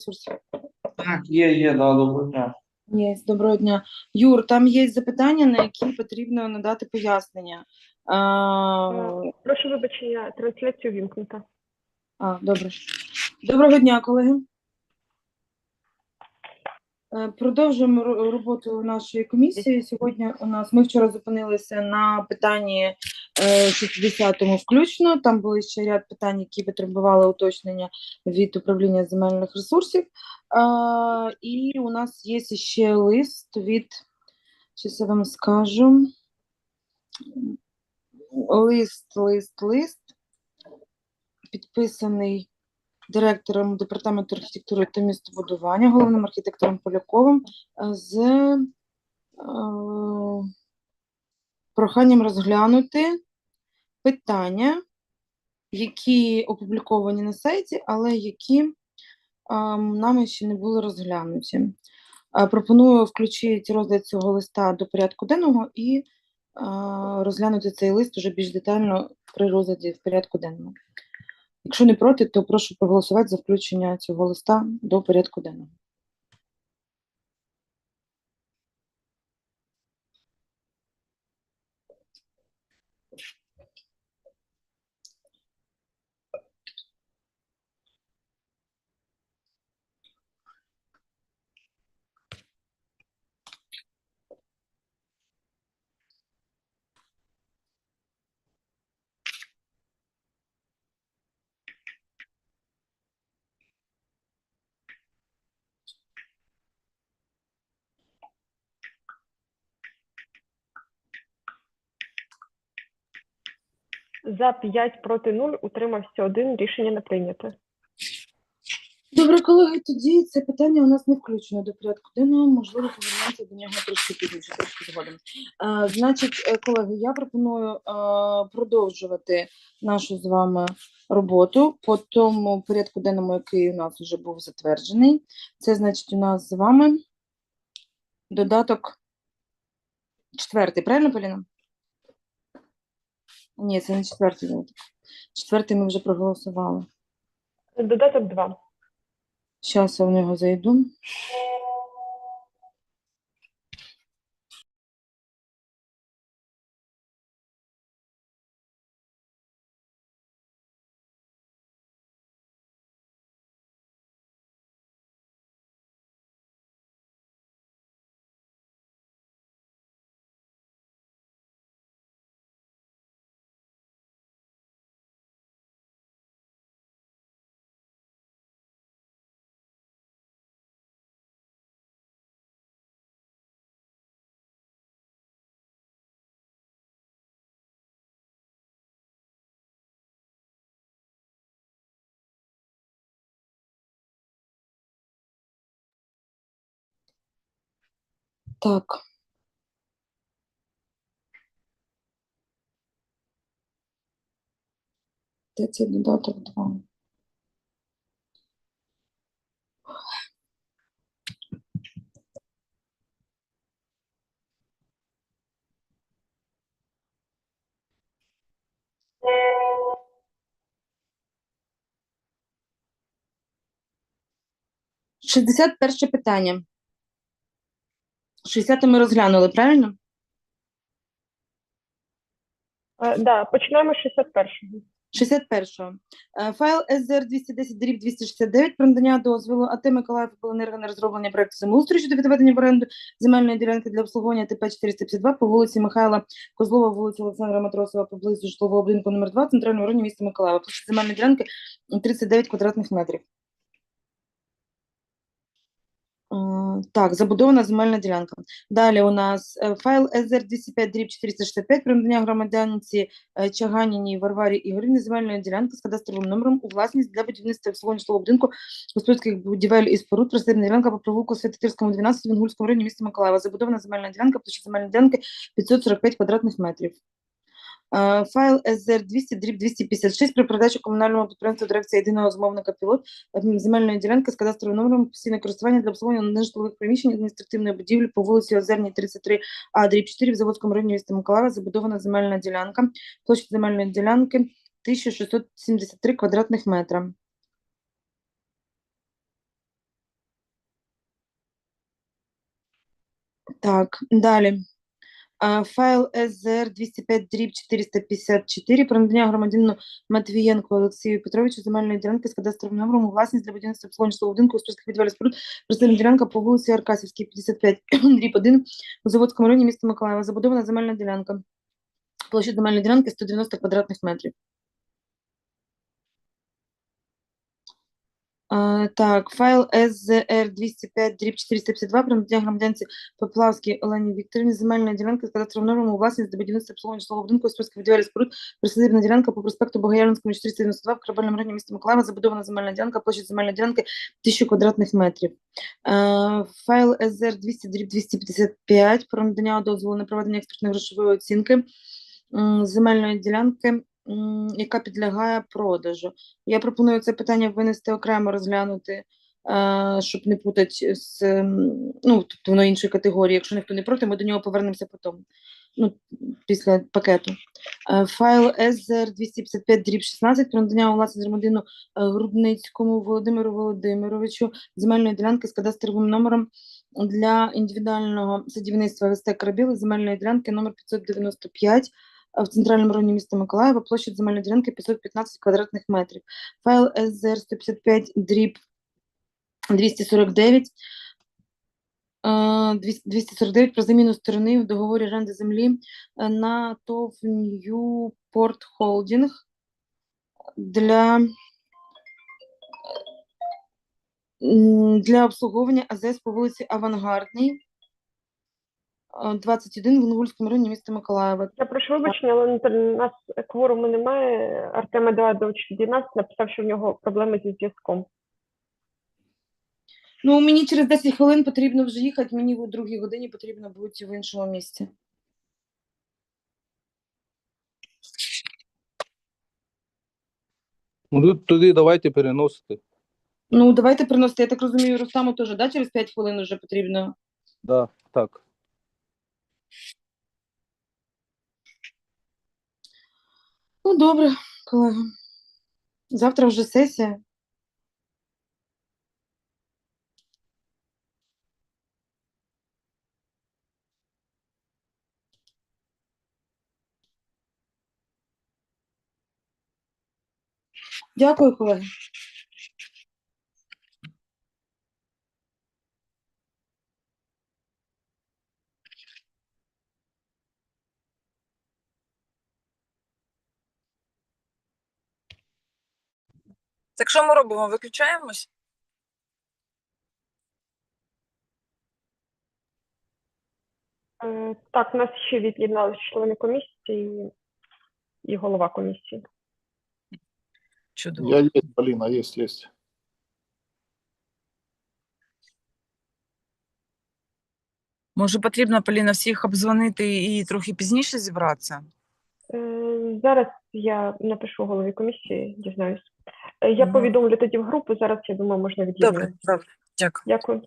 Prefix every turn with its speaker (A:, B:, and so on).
A: ресурсів?
B: Так, є, є, да, доброго дня.
A: Є, доброго дня. Юр, там є запитання, на які потрібно надати пояснення. А,
C: Прошу вибачення, трансляцію вімкнута.
A: а, добре. Доброго дня, колеги. Е, Продовжуємо роботу нашої комісії. Сьогодні у нас ми вчора зупинилися на питанні е, 60-му включно. Там були ще ряд питань, які потребували уточнення від управління земельних ресурсів. І у нас є ще лист від, щось я вам скажу. Лист, лист, лист, підписаний директором департаменту архітектури та містобудування, головним архітектором Поляковим, е, з е, проханням розглянути питання, які опубліковані на сайті, але які е, нами ще не були розглянуті. Е, Пропоную включити розгляд цього листа до порядку денного і е, розглянути цей лист уже більш детально при розгляді в порядку денному. Якщо не проти, то прошу проголосувати за включення цього листа до порядку денного.
C: За 5 проти 0 утримався один. Рішення не прийнято.
A: Добре, колеги, тоді це питання у нас не включено до порядку денного, можливо, повернемося до нього трошки пізніше, трошки згодом. Значить, е, колеги, я пропоную е, продовжувати нашу з вами роботу по тому порядку денному, який у нас вже був затверджений. Це значить у нас з вами додаток четвертий, правильно, Поліна? Ні, це не четвертий додаток. Четвертий ми вже проголосували.
C: Додаток 2.
A: Зараз я в нього зайду. Так. Де цей додаток 2? Шістдесят перше питання. 60 ми розглянули, правильно?
C: Е, да, починаємо з 61-го.
A: 61. Е, Файл СЗР 210 дріб 269 про надання дозволу АТ Миколаїв Обленерго на розроблення проекту землеустрою щодо відведення в оренду земельної ділянки для обслуговування ТП 452 по вулиці Михайла Козлова, вулиці Олександра Матросова, поблизу житлового будинку номер 2 центрального району міста Миколаєва. Площа земельної ділянки 39 квадратних метрів. Так, забудована земельна ділянка. Далі у нас е, файл СЗР 205 дріб 465 про надання громадянці е, Чаганіній Варварі Ігорівні земельної ділянки з кадастровим номером у власність для будівництва обслуговування будинку господарських будівель і споруд просибна ділянка по провулку Святотирському 12 в Інгульському районі міста Миколаєва. Забудована земельна ділянка, площа земельної ділянки 545 квадратних метрів. Э, файл СЗР 200 дріб 256 При передачу комунального підприємства дирекції єдиного змовника пілот э, земельної ділянки з кадастровим номером постійне користування для обслуговування нежитлових приміщень адміністративної будівлі по вулиці Озерній, 33 а дріб 4 в Заводському районі міста Миколаїва забудована земельна ділянка. Площа земельної ділянки 1673 квадратних метра. Так, далі. Файл СЗР 205 дріб 454 про надання громадянину Матвієнку Олексію Петровичу земельної ділянки з кадастровим номером власність для будівництва обслуговування будинку у списках підвалів споруд. Присадибна ділянка по вулиці Аркасівській, 55 дріб 1 у Заводському районі міста Миколаєва. Забудована земельна ділянка. Площа земельної ділянки 190 квадратних метрів. А, так, файл СЗР 205 дріб 452 про надання громадянці Поплавській Олені Вікторівні земельна ділянка з кадастровим номером у власність для будівництва обслуговування житлового будинку списку будівель споруд присадибна ділянка по проспекту Богоявленському 492 в Корабельному районі міста Миколаєва забудована земельна ділянка, площа земельної ділянки 1000 квадратних метрів. Е, файл СЗР 200 дріб 255 про надання дозволу на проведення експертної грошової оцінки земельної ділянки, яка підлягає продажу. Я пропоную це питання винести окремо розглянути, е, щоб не путати з ну, тобто воно іншої категорії. Якщо ніхто не проти, ми до нього повернемося потім. Ну, після пакету. Е, Файл СЗР 255 дріб 16 про надання у власність громадянину е, Грудницькому Володимиру Володимировичу земельної ділянки з кадастровим номером для індивідуального садівництва ВСТ Карабіли земельної ділянки номер 595 в центральному районі міста Миколаєва, площа земельної ділянки 515 квадратних метрів. Файл СЗР 155 дріб 249 е, 249 про заміну сторони в договорі оренди землі е, на ТОВ Ньюпорт Холдінг для для обслуговування АЗС по вулиці Авангардній, 21 в Інгульському районі міста Миколаєва.
C: Я прошу вибачення, але у нас кворуму немає. Артем Едуардович від нас написав, що в нього проблеми зі зв'язком.
A: Ну, мені через 10 хвилин потрібно вже їхати, мені о другій годині потрібно бути в іншому місці.
D: Ну, тоді давайте переносити.
A: Ну, давайте приносити. Я так розумію, Рустаму теж, да, через 5 хвилин вже потрібно.
D: Да, так.
A: Ну, добре, колеги. Завтра вже сесія. Дякую, колеги.
E: Так що ми робимо? Виключаємось?
C: Е, Так, у нас ще від'єдналися члени комісії і голова комісії.
E: Чудово.
F: Я есть, Полина, есть, есть.
E: Може, потрібно, Поліна, всіх обдзвонити і трохи пізніше зібратися?
C: Е, Зараз я напишу голові комісії, дізнаюсь. Е, Я повідомлю тоді в групу. Зараз я думаю, можна від'єднати.
E: Добре, добре. Дякую.
C: Дякую.